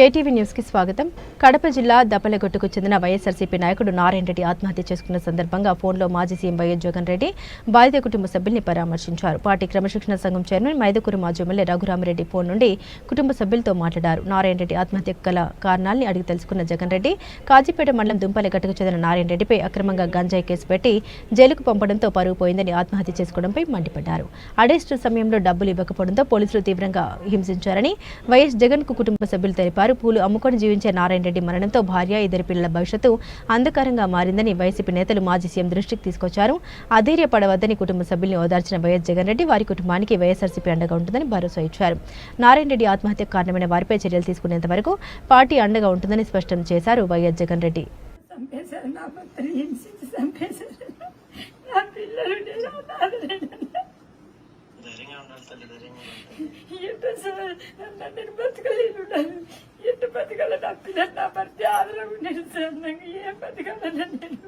KTV న్యూస్కి స్వాగతం. కడప జిల్లా దప్పలగొట్టుకు చెందిన వైఎస్ఆర్సీపీ నాయకుడు నారాయణ రెడ్డి ఆత్మహత్య చేసుకున్న సందర్భంగా ఫోన్లో మాజీ సీఎం వైఎస్ జగన్ రెడ్డి బాధిత కుటుంబ సభ్యుల్ని పరామర్శించారు. పార్టీ క్రమశిక్షణ సంఘం చైర్మన్ మైదకూరు మాజీ ఎమ్మెల్యే రఘురామరెడ్డి ఫోన్ నుండి కుటుంబ సభ్యులతో మాట్లాడారు. నారాయణ రెడ్డి ఆత్మహత్యకు గల కారణాల్ని అడిగి తెలుసుకున్న జగన్ రెడ్డి కాజీపేట మండలం దుంపలగట్టుకు చెందిన నారాయణ రెడ్డిపై అక్రమంగా గంజాయి కేసు పెట్టి జైలుకు పంపడంతో పరువు పోయిందని ఆత్మహత్య చేసుకోవడంపై మండిపడ్డారు. అరెస్టు సమయంలో డబ్బులు ఇవ్వకపోవడంతో పోలీసులు తీవ్రంగా హింసించారని వైఎస్ జగన్కు కుటుంబ సభ్యులు తెలిపారు. పూలు అమ్ముకొని జీవించే నారాయణ రెడ్డి మరణంతో భార్య ఇద్దరి పిల్లల భవిష్యత్తు అంధకారంగా మారిందని వైసీపీ నేతలు మాజీ సీఎం దృష్టికి తీసుకొచ్చారు. అధైర్యపడవద్దని కుటుంబ సభ్యుల్ని ఓదార్చిన వైఎస్ జగన్ రెడ్డి వారి కుటుంబానికి వైఎస్ఆర్సీపీ అండగా ఉంటుందని భరోసా ఇచ్చారు. నారాయణ రెడ్డి ఆత్మహత్యకు కారణమైన వారిపై చర్యలు తీసుకునేంత వరకు పార్టీ అండగా ఉంటుందని స్పష్టం చేశారు వైఎస్ జగన్ రెడ్డి. ధైర్యంగా ఉండాలి తల్లి ధైర్యంగా ఉండాలి. ఎట్టు బతికల అన్న నా భర్త నేను ఏం బతకాలన్నా నేను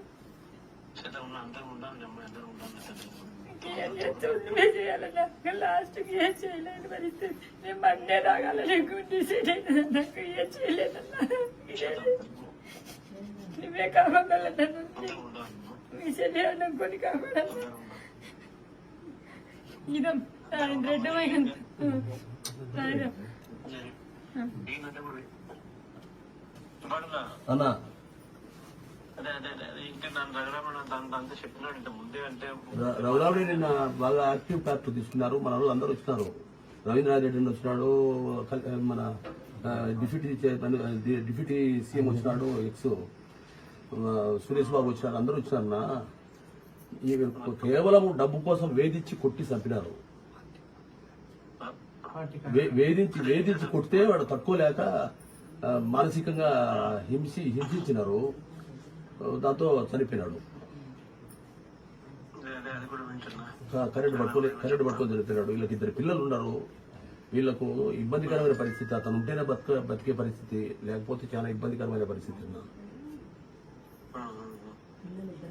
ఏం చేయాలన్నా లాస్ట్కి ఏం చేయలేని పరిస్థితి నేను మండే రాగాలని గుండె చేయలేదు నాకు ఏం చేయలేదన్నా నువ్వే కావాలన్నా మీ చెల్లి అన్న కావాలన్నా ఇదం ఆయన అన్న. నన్ను రఘురాముడి బాగా యాక్టివ్ పార్ట్ తీసుకున్నారు. మన వాళ్ళు అందరూ వచ్చినారు. రవీంద్రనాథ్ రెడ్డి వచ్చినాడు. మన డిప్యూటీ డిప్యూటీ సీఎం వచ్చినాడు ఎక్స్. సురేష్ బాబు వచ్చినారు. అందరూ వచ్చినారన్న. ఈ కేవలం డబ్బు కోసం వేధించి కొట్టి చంపినారు. వేధించి వేధించి కొడితే వాడు తట్టుకోలేక ఆ, మానసికంగా హింసి హింసించినారు. దాంతో చనిపోయినాడు. అదే అదే అది కూడా వింటున్నా. క- కరెంట్ పట్టుకొని కరెంట్ పట్టుకొని చనిపోయినాడు. వీళ్ళకి ఇద్దరు పిల్లలు ఉన్నారు. వీళ్ళకు ఇబ్బందికరమైన పరిస్థితి. అతను ఉంటేనే బతక బతికే పరిస్థితి. లేకపోతే చాలా ఇబ్బందికరమైన పరిస్థితి.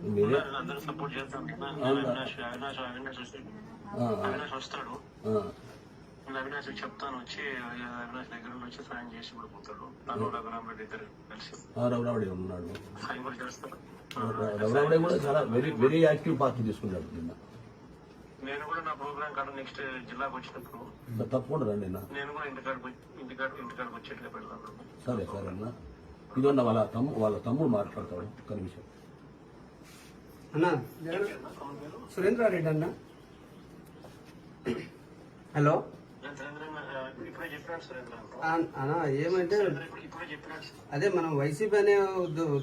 మీరే? అందరూ సపోర్ట్ చేస్తాం నేను అవినాష్ చెప్తాను వచ్చి అవినాష్ దగ్గర నుంచి సాయం చేసి కూడా పోతాడు తను రఘురామరెడ్డి ఇద్దరు కలిసి. ఉన్నాడు. సాయం కూడా కూడా చాలా వెరీ వెరీ యాక్టివ్ పార్టీ తీసుకున్నాడు నిన్న. నేను కూడా నా ప్రోగ్రామ్ కాడ నెక్స్ట్ జిల్లాకు వచ్చినప్పుడు తప్పకుండా రండి అన్న. నేను కూడా ఇంటికాడికి ఇంటికాడ ఇంటికాడికి వచ్చేట్లుగా పెడతాను. సరే సరే అన్న. ఇదన్న వాళ్ళ తమ్ము వాళ్ళ తమ్ముడు మాట్లాడతాడు. ఒక్క నిమిషం. అన్న సురేంద్రారెడ్డి అన్న. హలో నేను సురేంద్రన్ ఆ, ఇప్పుడే చెప్పినాడు సురేంద్ర ఆ, అన్న ఏమంటే అదే మనం వైసీపీ అనే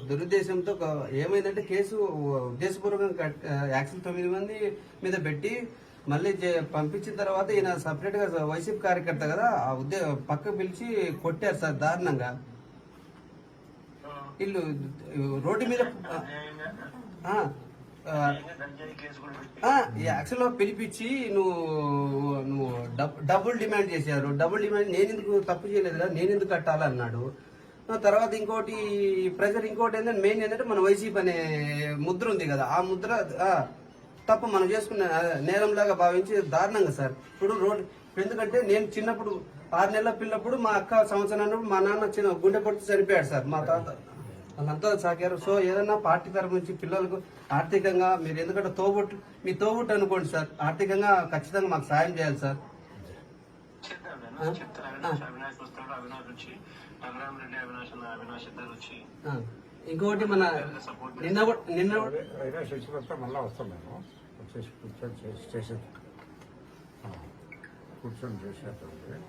దురుద్దేశంతో ఏమైందంటే కేసు ఉద్దేశపూర్వకంగా కట్- యాక్షన్ తొమ్మిది మంది మీద పెట్టి మళ్ళీ పంపించిన తర్వాత ఈయన సపరేట్గా వైసీపీ కార్యకర్త కదా ఆ ఉద్దే పక్క పిలిచి కొట్టారు సార్ దారుణంగా. వీళ్ళు రోడ్డు మీద యాక్చువల్గా ఈ పిలిపించి నువ్వు నువ్వు డబుల్ డబ్బులు డిమాండ్ చేశారు. డబ్బులు డిమాండ్ నేను ఎందుకు తప్పు చేయలేదురా నేను ఎందుకు కట్టాలన్నాడు తర్వాత ఇంకోటి ప్రెజర్ ఇంకోటి ఏంటంటే మెయిన్ ఏంటంటే మన వైసీపీ అనే ముద్ర ఉంది కదా ఆ ముద్ర తప్ప తప్పు మనం చేసుకున్న నేరంలాగా భావించి దారుణంగా సార్. ఇప్పుడు రోడ్ ఎందుకంటే నేను చిన్నప్పుడు ఆరు నెలల పిల్లప్పుడు మా అక్క సంవత్సరం అన్నప్పుడు మా నాన్న చిన్న గుండె పొట్టి చనిపోయాడు సార్. మా తాత వాళ్ళంతా సాగారు. సో ఏదన్నా పార్టీ తరఫు నుంచి పిల్లలకు ఆర్థికంగా మీరు ఎందుకంటే తోబుట్టు మీ తోబుట్టు అనుకోండి సార్. ఆర్థికంగా ఖచ్చితంగా మాకు సాయం చేయాలి సార్. ఇంకొకటి మన నిన్న నిన్న కూడా- అయినా శశిపత్ర మళ్ళీ వస్తాం మేము. వచ్చేసి కూర్చొని చేసేటప్పుడు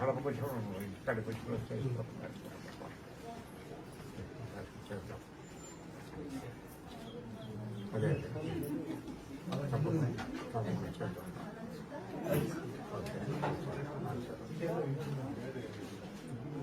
కడప వచ్చి అదే తప్పకుండా తప్పకుండా చేద్దాం ఓకే